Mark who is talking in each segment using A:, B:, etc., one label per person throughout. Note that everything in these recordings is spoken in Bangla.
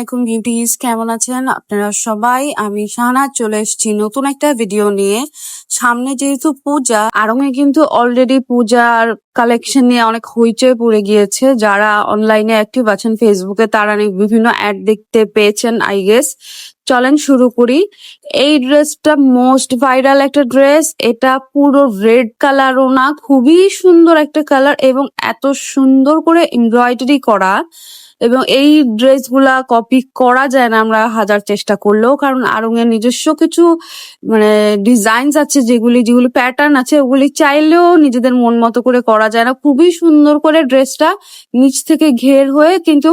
A: আলাইকুম বিউটিস কেমন আছেন? আপনারা সবাই আমি শাহনাজ চলে এসেছি নতুন একটা ভিডিও নিয়ে। সামনে যেহেতু পূজা আরঙে কিন্তু অলরেডি পূজার কালেকশন নিয়ে অনেক হইচই পড়ে গিয়েছে। যারা অনলাইনে অ্যাক্টিভ আছেন ফেসবুকে তারা বিভিন্ন অ্যাড দেখতে পেয়েছেন আই গেস চলেন শুরু করি। এই ড্রেসটা মোস্ট ভাইরাল একটা ড্রেস এটা পুরো রেড কালারও না, খুবই সুন্দর একটা কালার এবং এত সুন্দর করে এমব্রয়ডারি করা। এবং এই ড্রেসগুলা কপি করা যায় না, আমরা হাজার চেষ্টা করলেও, কারণ আরং এর নিজস্ব কিছু মানে ডিজাইনস আছে যেগুলি যেগুলি প্যাটার্ন আছে, ওগুলি চাইলেও নিজেদের মন মতো করে করা যায় না। খুবই সুন্দর করে ড্রেসটা নিচ থেকে ঘের হয়ে কিন্তু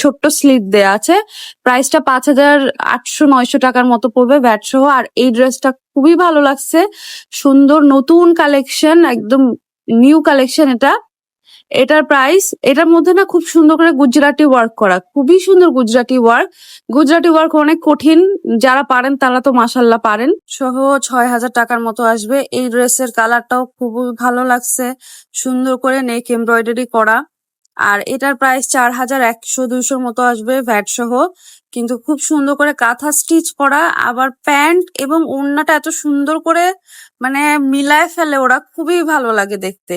A: ছোট্ট স্লিপ দেয়া আছে। প্রাইসটা পাঁচ হাজার আটশো নয়শো টাকার মতো পড়বে ব্যাট সহ। আর এই ড্রেসটা খুবই ভালো লাগছে। সুন্দর নতুন কালেকশন একদম নিউ কালেকশন এটা। এটার প্রাইস এটার মধ্যে না খুব সুন্দর করে গুজরাটি ওয়ার্ক করা, খুবই সুন্দর গুজরাটি ওয়ার্ক গুজরাটি ওয়ার্ক অনেক কঠিন, যারা পারেন তারা তো মাসাল্লাহ পারেন। সহ ছয় হাজার টাকার মতো আসবে। এই ড্রেসের কালারটাও খুবই ভালো লাগছে। সুন্দর করে নেক এমব্রয়ডারি করা। আর এটার প্রাইস চার হাজার একশো দুইশোর মতো আসবে ভ্যাট সহ। কিন্তু খুব সুন্দর করে কাঁথা স্টিচ করা, আবার প্যান্ট এবং ওড়নাটা এত সুন্দর করে মানে মিলায় ফেলে, ওরা খুবই ভালো লাগে দেখতে।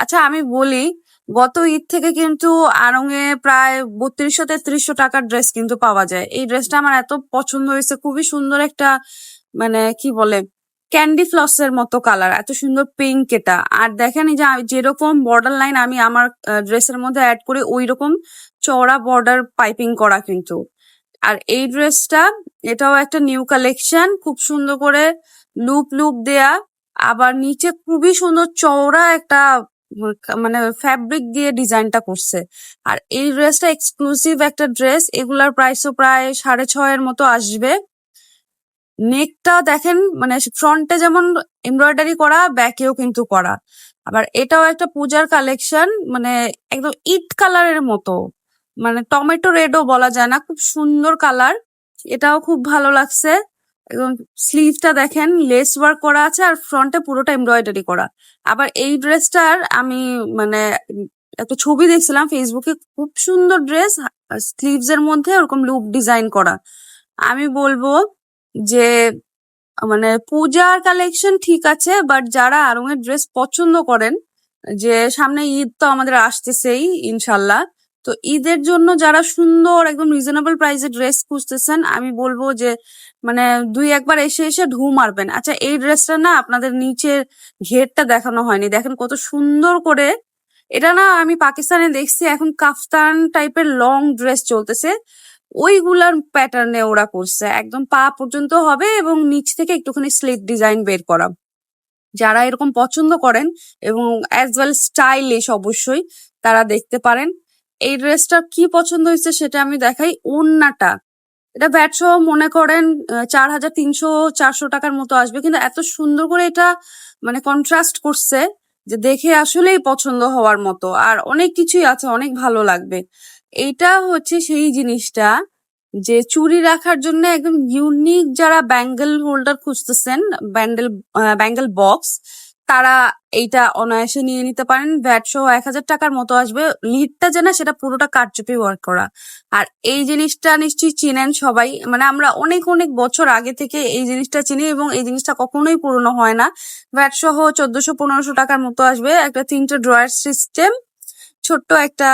A: আচ্ছা আমি বলি গত ঈদ থেকে কিন্তু আড়ংয়ে প্রায় বত্রিশশো তেত্রিশশো টাকার ড্রেস কিন্তু পাওয়া যায়। এই ড্রেসটা আমার এত পছন্দ হয়েছে, খুবই সুন্দর একটা মানে কি বলে ক্যান্ডি ফ্লসের মতো কালার এত সুন্দর পিঙ্ক এটা। আর দেখেন যে যেরকম বর্ডার লাইন আমি আমার ড্রেসের মধ্যে অ্যাড করি ওই রকম চওড়া বর্ডার পাইপিং করা কিন্তু। আর এই ড্রেসটা এটাও একটা নিউ কালেকশন খুব সুন্দর করে লুপ লুপ দেয়া। আবার নিচে খুবই সুন্দর চওড়া একটা মানে ফ্যাব্রিক দিয়ে ডিজাইনটা করছে। আর এই ড্রেসটা এক্সক্লুসিভ একটা ড্রেস এগুলার প্রাইসও প্রায় সাড়ে ছয়ের মতো আসবে। নেকটা দেখেন মানে ফ্রন্টে যেমন এমব্রয়ডারি করা ব্যাকেও কিন্তু করা। আবার এটাও একটা পূজার কালেকশন মানে একদম ইট কালারের মতো। মানে টমেটো রেডও বলা যায় না, খুব সুন্দর কালার এটাও খুব ভালো লাগছে। এবং স্লিভটা দেখেন লেস ওয়ার্ক করা আছে আর ফ্রন্টে পুরোটা এমব্রয়ডারি করা। আবার এই ড্রেসটার আমি মানে একটা ছবি দেখছিলাম ফেসবুকে খুব সুন্দর ড্রেস স্লিভস এর মধ্যে ওরকম লুক ডিজাইন করা। আমি বলব যে মানে পূজার কালেকশন ঠিক আছে বাট যারা আরঙের ড্রেস পছন্দ করেন, যে সামনে ঈদ তো আমাদের আসতেছেই, ইনশাল্লাহ। তো ঈদের জন্য যারা সুন্দর, একদম রিজনেবল প্রাইসে ড্রেস খুঁজতেছেন, আমি বলব যে মানে দুই একবার এসে এসে ঢু মারবেন। আচ্ছা এই ড্রেসটা না আপনাদের নিচের ঘেরটা দেখানো হয়নি। দেখেন কত সুন্দর করে। এটা না আমি পাকিস্তানে দেখছি, এখন কাফতান টাইপের লং ড্রেস চলতেছে। ওইগুলার প্যাটার্নে ওরা করছে একদম পা পর্যন্ত হবে এবং নিচ থেকে একটুখানি স্লিট ডিজাইন বের করা। যারা এরকম পছন্দ করেন এবং অ্যাজ ওয়েল স্টাইলিশ অবশ্যই তারা দেখতে পারেন। এই ড্রেসটা কি পছন্দ হয়েছে সেটা আমি দেখাই। ওন্নাটা এটা ব্যাট সহ মনে করেন চার হাজার তিনশো, চারশো টাকার মতো আসবে। কিন্তু এত সুন্দর করে এটা মানে কন্ট্রাস্ট করছে যে দেখে আসলেই পছন্দ হওয়ার মতো। আর অনেক কিছুই আছে, অনেক ভালো লাগবে। এইটা হচ্ছে সেই জিনিসটা যে চুরি রাখার জন্য একদম ইউনিক যারা ব্যাঙ্গেল হোল্ডার খুঁজতেছেন ব্যান্ডেল ব্যাঙ্গেল বক্স তারা এইটা অনায়াসে নিয়ে নিতে পারেন। ভ্যাট সহ এক হাজার টাকার মতো আসবে। লিডটা যে না সেটা পুরোটা কারচুপি ওয়ার্ক করা। আর এই জিনিসটা নিশ্চয়ই চিনেন সবাই। মানে আমরা অনেক অনেক বছর আগে থেকে এই জিনিসটা চিনি এবং এই জিনিসটা কখনোই পুরনো হয় না। ভ্যাট সহ চোদ্দশো পনেরোশো টাকার মতো আসবে। একটা তিনটে ড্রয়ার সিস্টেম। ছোট্ট একটা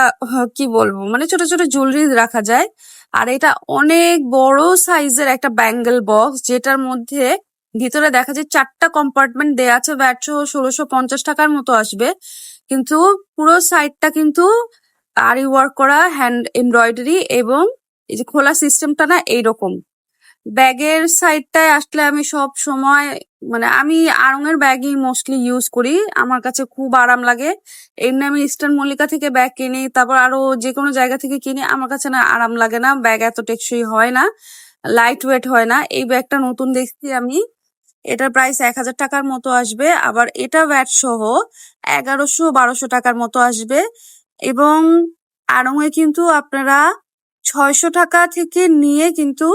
A: কি বলব? মানে ছোট ছোট জুয়েলারি রাখা যায়। আর এটা অনেক বড় সাইজের একটা ব্যাঙ্গেল বক্স যেটার মধ্যে ভিতরে দেখা যায় চারটা কম্পার্টমেন্ট দেয়া আছে ভ্যাট ষোলোশো পঞ্চাশ টাকার মতো আসবে। কিন্তু পুরো সাইডটা কিন্তু আরি ওয়ার্ক করা হ্যান্ড এমব্রয়ডারি এবং এই যে খোলা সিস্টেমটা না এইরকম। ব্যাগের সাইডটায় আসলে আমি সব সময় মানে আমি আড়ঙের ব্যাগই মোস্টলি ইউজ করি। আমার কাছে খুব আরাম লাগে। এমনি আমি ইস্টার্ন মল্লিকা থেকে ব্যাগ কিনি, তারপর আরও যে কোনো জায়গা থেকে কিনি, আমার কাছে না আরাম লাগে না। ব্যাগ এত টেকসই হয় না লাইট ওয়েট হয় না। এই ব্যাগটা নতুন দেখছি আমি। এটার প্রাইস এক হাজার টাকার মতো আসবে, আবার এটা ব্যাট সহ এগারোশো বারোশো টাকার মতো আসবে এবং আড়ঙে কিন্তু আপনারা ছয়শো টাকা থেকে নিয়ে কিন্তু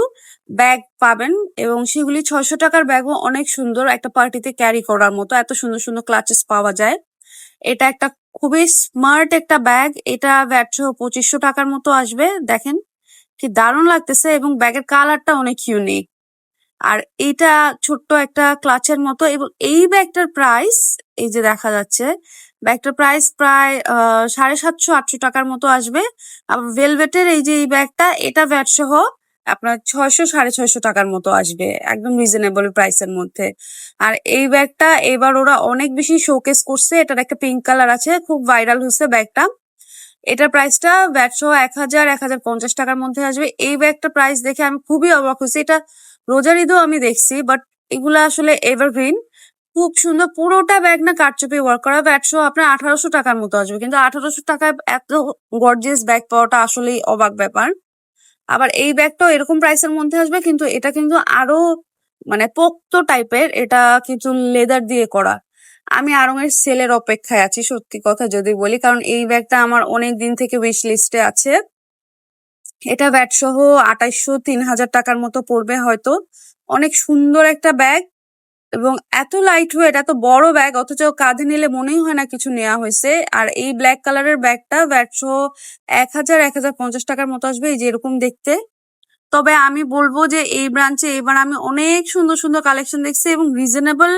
A: ব্যাগ পাবেন এবং সেগুলি ছয়শো টাকার ব্যাগও অনেক সুন্দর একটা পার্টিতে ক্যারি করার মতো, এত সুন্দর সুন্দর ক্লাচেস পাওয়া যায়। এটা একটা খুবই স্মার্ট একটা ব্যাগ এটা ব্যাট সহ পঁচিশশো টাকার মতো আসবে, দেখেন কি দারুণ লাগতেছে এবং ব্যাগের কালারটা অনেক ইউনিক আর এইটা ছোট্ট একটা ক্লাচের মতো এবং এই ব্যাগটার প্রাইস এই যে দেখা যাচ্ছে, ব্যাগটার প্রাইস প্রায় সাড়ে সাতশো, আটশো টাকার মতো আসবে। আবার ভেলভেটের এই যে এই ব্যাগটা, এটা ভ্যাট সহ আপনার ছয়শো, সাড়ে ছয়শো টাকার মতো আসবে, একদম রিজনেবল প্রাইসের মধ্যে। আর এই ব্যাগটা এবার ওরা অনেক বেশি শোকেস করছে, এটার একটা পিঙ্ক কালার আছে, খুব ভাইরাল হচ্ছে ব্যাগটা। এটার প্রাইসটা ব্যাট সহ এক হাজার এক হাজার পঞ্চাশ টাকার মধ্যে আসবে। এই ব্যাগটা প্রাইস দেখে আমি খুবই অবাক হয়েছি। এটা রোজার ঈদও আমি দেখছি বাট এগুলা আসলে এভারগ্রিন খুব সুন্দর, পুরোটা ব্যাগ না কারচুপি ওয়ার্ক করা ব্যাট সহ আপনার আঠারোশো টাকার মতো আসবে। কিন্তু আঠারোশো টাকায় এত গর্জিয়াস ব্যাগ পাওয়াটা আসলেই অবাক ব্যাপার। আবার এই ব্যাগটাও এরকম প্রাইসের মধ্যে আসবে, কিন্তু এটা কিন্তু আরও মানে পোক্ত টাইপের এটা কিন্তু লেদার দিয়ে করা। আমি আরঙের সেলের অপেক্ষায় আছি, সত্যি কথা যদি বলি, কারণ এই ব্যাগটা আমার অনেক দিন থেকে উইশ লিস্টে আছে। এটা ব্যাট সহ আঠাইশো তিন হাজার টাকার মতো পড়বে হয়তো। অনেক সুন্দর একটা ব্যাগ এবং এত লাইট ওয়েট এত বড় ব্যাগ, অথচ কাঁধে নিলে মনেই হয় না কিছু নেওয়া হয়েছে। আর এই ব্ল্যাক কালারের ব্যাগটা ব্যাট সহ এক হাজার এক হাজার পঞ্চাশ টাকার মতো আসবে এই যে এরকম দেখতে। তবে আমি বলব যে এই ব্রাঞ্চে এবার আমি অনেক সুন্দর সুন্দর কালেকশন দেখছি এবং রিজনেবল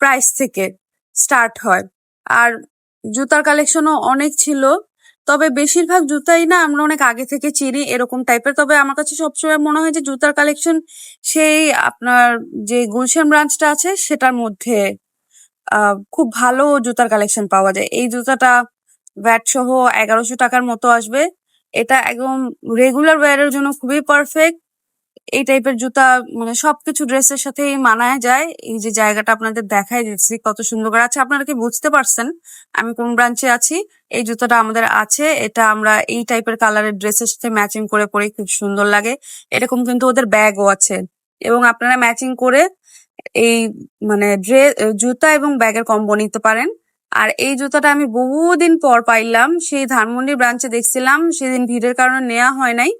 A: প্রাইস থেকে স্টার্ট হয়। আর জুতার কালেকশনও অনেক ছিল। তবে বেশিরভাগ জুতাই না আমরা অনেক আগে থেকে চিনি এরকম টাইপের তবে আমার কাছে সবসময় মনে হয় যে জুতার কালেকশন সেই আপনার যে গুলশান ব্রাঞ্চটা আছে সেটার মধ্যে খুব ভালো জুতার কালেকশন পাওয়া যায়। এই জুতাটা ভ্যাট সহ এগারোশো টাকার মতো আসবে। এটা একদম রেগুলার ওয়্যারের জন্য খুবই পারফেক্ট এই টাইপের জুতা মানে সবকিছু ড্রেসের সাথেই মানায় যায়। এই যে জায়গাটা আপনাদের দেখাই দিচ্ছি, কত সুন্দর করে আছে। আপনারা কি বুঝতে পারছেন আমি কোন ব্রাঞ্চে আছি? এই জুতাটা আমাদের আছে। এটা আমরা এই টাইপের কালারের ড্রেসের সাথে ম্যাচিং করে পরে, খুব সুন্দর লাগে। এরকম কিন্তু ওদের ব্যাগও আছে। এবং আপনারা ম্যাচিং করে এই মানে ড্রেস জুতা এবং ব্যাগের কম্বো নিতে পারেন। আর এই জুতাটা আমি বহুদিন পর পাইলাম। সেই ধানমন্ডি ব্রাঞ্চে দেখছিলাম। সেদিন ভিড়ের কারণে নেওয়া হয় নাই।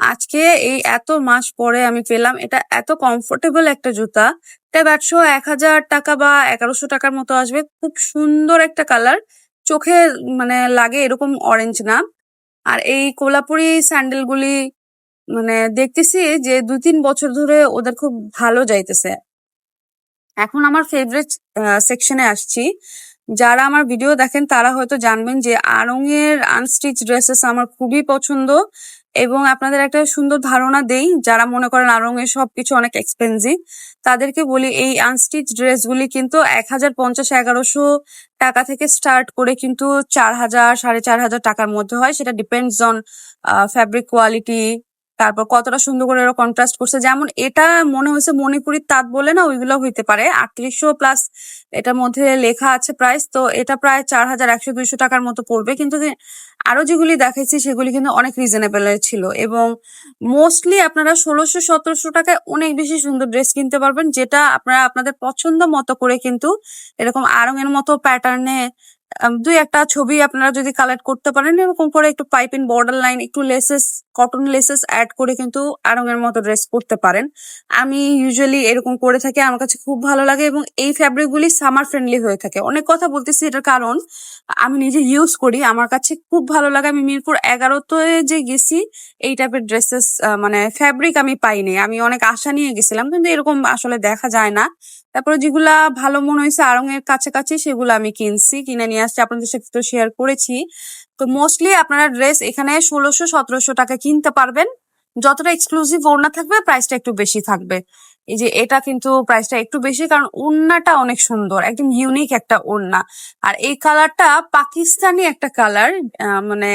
A: আজকে এই এত মাস পরে আমি পেলাম, এটা এত কমফোর্টেবল একটা জুতা। এটা ব্যাটশো এক হাজার টাকা বা এগারোশো টাকার মতো আসবে। খুব সুন্দর একটা কালার চোখে মানে লাগে এরকম অরেঞ্জ না। আর এই কোলাপুরি স্যান্ডেলগুলি মানে দেখতেছি যে দুই তিন বছর ধরে ওদের খুব ভালো যাইতেছে। এখন আমার ফেভারিট সেকশনে আসছি। যারা আমার ভিডিও দেখেন তারা হয়তো জানবেন যে আড়ং এর আনস্টিচ ড্রেসেস আমার খুবই পছন্দ। এবং আপনাদের একটা সুন্দর ধারণা দেই, যারা মনে করেন আরং এর সবকিছু অনেক এক্সপেন্সিভ তাদেরকে বলি এই আনস্টিচ ড্রেসগুলি কিন্তু এক হাজার পঞ্চাশ এগারোশো টাকা থেকে স্টার্ট করে কিন্তু চার হাজার সাড়ে চার হাজার টাকার মধ্যে হয়। সেটা ডিপেন্ডস অন ফ্যাব্রিক কোয়ালিটি তারপর কতটা সুন্দর করে ওরা কন্ট্রাস্ট করছে। যেমন এটা মনে হয়েছে মণিপুরির তাঁত বলে না, ওইগুলো হইতে পারে। আটত্রিশশো প্লাস এটার মধ্যে লেখা আছে প্রাইস তো এটা প্রায় চার হাজার একশো দুইশো টাকার মতো পড়বে। কিন্তু আরও যেগুলি দেখাইছি, সেগুলি কিন্তু অনেক রিজনেবল ছিল। এবং মোস্টলি আপনারা ষোলোশো, সতেরোশো টাকায় অনেক বেশি সুন্দর ড্রেস কিনতে পারবেন, যেটা আপনারা আপনাদের পছন্দ মতো করে কিন্তু এরকম আরং এর মতো প্যাটার্নে দুই একটা ছবি আপনারা যদি কালেক্ট করতে পারেন, এরকম করে একটু পাইপিং বর্ডার লাইন একটু লেসেস কটন লেসেস অ্যাড করে কিন্তু আরঙের মতো ড্রেস করতে পারেন। আমি ইউজুয়ালি এরকম করে থাকি, আমার কাছে খুব ভালো লাগে এবং এই ফ্যাব্রিক গুলি সামার ফ্রেন্ডলি হয়ে থাকে। অনেক কথা বলতেছি এটার কারণ, আমি নিজে ইউজ করি, আমার কাছে খুব ভালো লাগে। আমি মিরপুর এগারোতে যে গেছি, এই টাইপের ড্রেসেস মানে ফ্যাব্রিক আমি পাইনি। আমি অনেক আশা নিয়ে গেছিলাম, কিন্তু এরকম আসলে দেখা যায় না। তারপরে যেগুলা ভালো মনে হয়েছে আড়ং এর কাছাকাছি সেগুলো আমি কিনছি, কিনে নিয়ে আসছি, আপনাদের সাথে তো শেয়ার করেছি। তো মোস্টলি আপনারা ড্রেস এখানে ষোলোশো, সতেরোশো টাকা কিনতে পারবেন। যতটা এক্সক্লুসিভ ওড়না থাকবে প্রাইসটা একটু বেশি থাকবে। এই যে এটা কিন্তু প্রাইসটা একটু বেশি, কারণ ওড়নাটা অনেক সুন্দর, একদম ইউনিক একটা ওড়না। আর এই কালারটা পাকিস্তানি একটা কালার মানে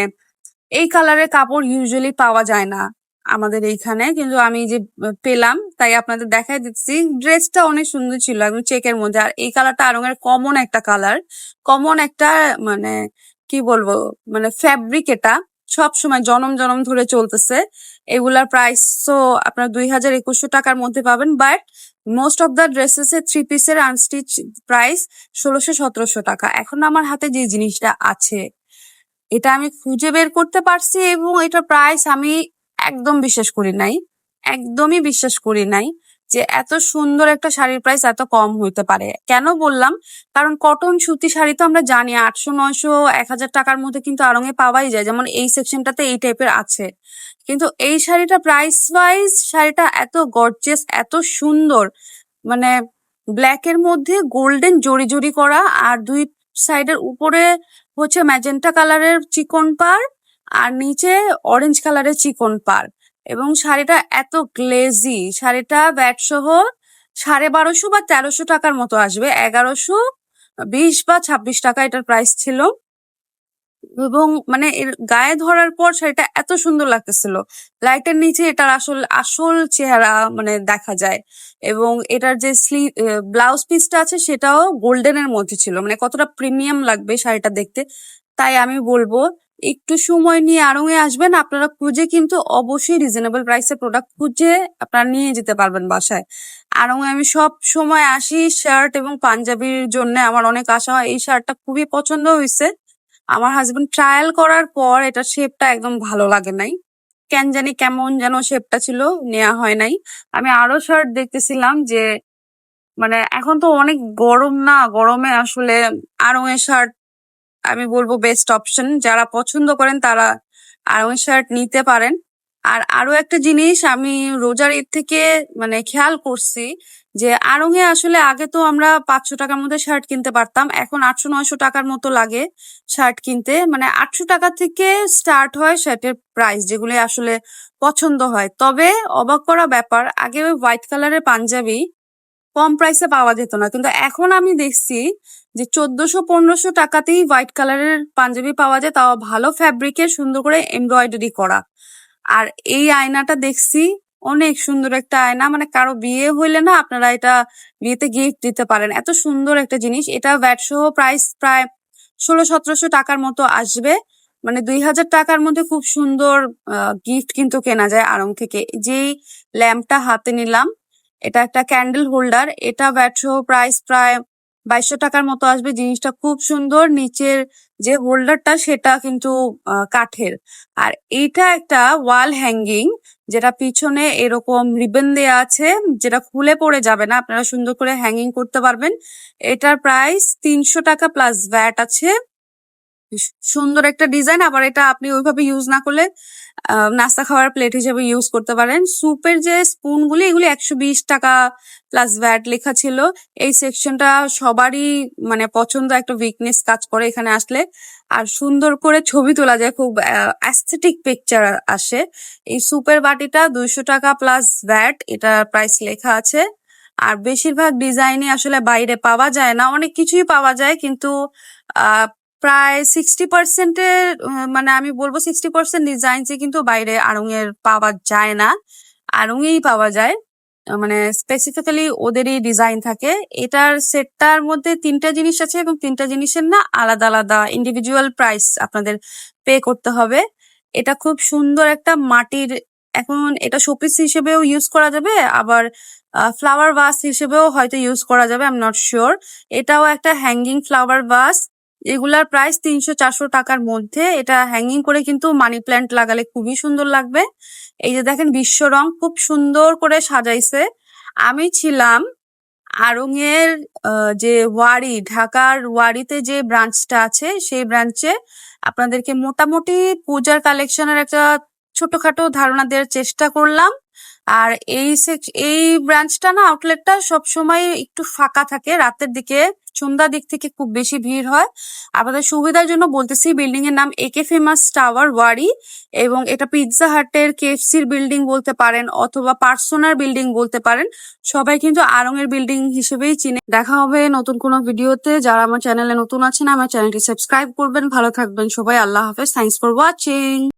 A: এই কালারের কাপড় ইউজুয়ালি পাওয়া যায় না। আমাদের এইখানে। কিন্তু আমি যে পেলাম, তাই আপনাদের দেখাই দিচ্ছি। ড্রেসটা অনেক সুন্দর ছিল, একদম চেকের মধ্যে। আর এই কালারটা আরঙের কমন একটা কালার। কমন একটা মানে কি বলব মানে ফ্যাব্রিক এটা। সব সময় জনম জনম ধরে চলতেছে। এগুলার প্রাইস তো আপনার দুই হাজার একুশশো টাকার মধ্যে পাবেন। But most of the dresses এর থ্রি পিসের আনস্টিচ প্রাইস ষোলোশো সতেরোশো টাকা। এখন আমার হাতে যে জিনিসটা আছে, এটা আমি খুঁজে বের করতে পারছি এবং এটা প্রাইস আমি একদম বিশ্বাস করি নাই, একদমই বিশ্বাস করি নাই যে এত সুন্দর একটা শাড়ির প্রাইস এত কম হইতে পারে। কেন বললাম? কারণ কটন সুতি শাড়ি তো আমরা জানি, আটশো, নয়শো, এক হাজার টাকার মধ্যে কিন্তু আড়ঙে পাওয়াই যায়, যেমন এই সেকশনটাতে এই টাইপের আছে। কিন্তু এই শাড়িটা প্রাইস ওয়াইজ শাড়িটা এত গর্জিয়াস এত সুন্দর মানে ব্ল্যাক এর মধ্যে গোল্ডেন জরি জরি করা, আর দুই সাইডের উপরে হচ্ছে ম্যাজেন্টা কালারের চিকন পার আর নিচে অরেঞ্জ কালারের চিকন পার এবং শাড়িটা এত গ্লেজি শাড়িটা ব্যাট সহ সাড়ে বারোশো বা তেরোশো টাকার মতো আসবে। এগারোশো, বিশ বা ছাব্বিশ টাকা এটার প্রাইস ছিল। এবং মানে এর গায়ে ধরার পর শাড়িটা এত সুন্দর লাগতেছিল। লাইটের নিচে এটার আসল আসল চেহারা মানে দেখা যায়। এবং এটার যে স্লি ব্লাউজ পিসটা আছে সেটাও গোল্ডেনের মধ্যে ছিল। মানে কতটা প্রিমিয়াম লাগবে শাড়িটা দেখতে, তাই আমি বলব একটু সময় নিয়ে আড়ঙে আসবেন, আপনারা খুঁজে কিন্তু অবশ্যই রিজনেবল প্রাইসে প্রোডাক্ট খুঁজে আপনারা নিয়ে যেতে পারবেন বাসায়। আড়ঙে আমি সব সময় আসি শার্ট এবং পাঞ্জাবির জন্য, আমার অনেক আশা হয় এই শার্টটা খুবই পছন্দ হয়েছে। আমার হাজবেন্ড ট্রায়াল করার পর এটা শেপটা একদম ভালো লাগে নাই। কেন জানি কেমন যেন শেপটা ছিল নেওয়া হয় নাই। আমি আরও শার্ট দেখতেছিলাম যে মানে এখন তো অনেক গরম না, গরমে আসলে আরঙের শার্ট আমি বলব বেস্ট অপশন যারা পছন্দ করেন তারা আরঙের শার্ট নিতে পারেন। আর আরও একটা জিনিস আমি রোজার ঈদ থেকে মানে খেয়াল করছি যে আড়ঙে আসলে আগে তো আমরা পাঁচশো টাকার মধ্যে শার্ট কিনতে পারতাম। এখন আটশো, নয়শো টাকার মতো লাগে শার্ট কিনতে। মানে আটশো টাকা থেকে স্টার্ট হয় শার্টের প্রাইস যেগুলো আসলে পছন্দ হয়। তবে অবাক করা ব্যাপার, আগে হোয়াইট কালারের পাঞ্জাবি কম প্রাইসে পাওয়া যেত না। কিন্তু এখন আমি দেখছি যে চোদ্দশো, পনেরোশো টাকাতেই হোয়াইট কালারের পাঞ্জাবি পাওয়া যায়, তাও ভালো ফ্যাব্রিকের সুন্দর করে এমব্রয়ডারি করা। আর এই আয়নাটা দেখছি অনেক সুন্দর একটা আয়না মানে কারও বিয়ে হইলে না আপনারা এটা বিয়েতে গিফট দিতে পারেন। এত সুন্দর একটা জিনিস, এটা ভ্যাট সহ প্রাইস প্রায় ষোলো, সতেরোশো টাকার মতো আসবে। মানে দুই হাজার টাকার মধ্যে খুব সুন্দর গিফট কিন্তু কেনা যায় আড়ং থেকে। যেই ল্যাম্পটা হাতে নিলাম এটা একটা ক্যান্ডেল হোল্ডার এটা সহ প্রাইস প্রায় বাইশশো টাকার মতো আসবে। জিনিসটা খুব সুন্দর, নিচের যে হোল্ডারটা সেটা কিন্তু কাঠের। আর এইটা একটা ওয়াল হ্যাঙ্গিং যেটা পিছনে এরকম রিবন দেয়া আছে, যেটা খুলে পড়ে যাবে না, আপনারা সুন্দর করে হ্যাঙ্গিং করতে পারবেন। এটার প্রাইস তিনশো টাকা প্লাস ভ্যাট আছে। সুন্দর একটা ডিজাইন, আবার এটা আপনি ওইভাবে ইউজ না করলে নাস্তা খাওয়ার প্লেট হিসেবে ইউজ করতে পারেন। সুপের যে স্পুনগুলি এগুলি একশো বিশ টাকা প্লাস ভ্যাট লেখা ছিল। এই সেকশনটা সবারই মানে পছন্দ একটা উইকনেস কাজ করে এখানে আসলে। আর সুন্দর করে ছবি তোলা যায়, খুব অ্যাস্থেটিক পিকচার আসে। এই সুপের বাটিটা দুইশো টাকা প্লাস ভ্যাট এটা প্রাইস লেখা আছে। আর বেশিরভাগ ডিজাইনই আসলে বাইরে পাওয়া যায় না। অনেক কিছুই পাওয়া যায়, কিন্তু প্রায় সিক্সটি পার্সেন্টের মানে আমি বলব সিক্সটি পার্সেন্ট ডিজাইন কিন্তু বাইরে আড়ঙের পাওয়া যায় না। আড়ঙেই পাওয়া যায়। মানে স্পেসিফিক্যালি ওদেরই ডিজাইন থাকে। এটার সেটটার মধ্যে তিনটা জিনিস আছে এবং তিনটা জিনিসের না আলাদা আলাদা ইন্ডিভিজুয়াল প্রাইস আপনাদের পে করতে হবে। এটা খুব সুন্দর একটা মাটির, এখন এটা শোপিস হিসেবেও ইউজ করা যাবে, আবার ফ্লাওয়ার ভাস হিসেবেও হয়তো ইউজ করা যাবে আই এম নট শিওর এটাও একটা হ্যাঙ্গিং ফ্লাওয়ার ভাস এগুলার প্রাইস তিনশো চারশো টাকার মধ্যে। এটা হ্যাঙ্গিং করে কিন্তু মানি প্ল্যান্ট লাগালে খুবই সুন্দর লাগবে। এই যে দেখেন বিশ্ব রং খুব সুন্দর করে সাজাইছে। আমি ছিলাম আহ, যে ওয়ারি ঢাকার ওয়ারিতে যে ব্রাঞ্চটা আছে সেই ব্রাঞ্চে আপনাদেরকে মোটামুটি পূজার কালেকশনের একটা ছোটখাটো ধারণা দেওয়ার চেষ্টা করলাম। আর এই এই ব্রাঞ্চটা না আউটলেটটা সবসময় একটু ফাঁকা থাকে। রাতের দিকে সন্ধ্যার দিক থেকে খুব বেশি ভিড় হয়। আপনাদের সুবিধার জন্য বলতেছি বিল্ডিং এর নাম একে ফেমাস টাওয়ার ওয়ারি এবং এটা পিৎজা হাটের কেএফসির বিল্ডিং বলতে পারেন অথবা পার্সোনার বিল্ডিং বলতে পারেন। সবাই কিন্তু আরঙের বিল্ডিং হিসেবেই চিনে। দেখা হবে নতুন কোনো ভিডিওতে। যারা আমার চ্যানেলে নতুন আছেন, আমার চ্যানেলটি সাবস্ক্রাইব করবেন। ভালো থাকবেন সবাই। আল্লাহ হাফেজ। Thanks for watching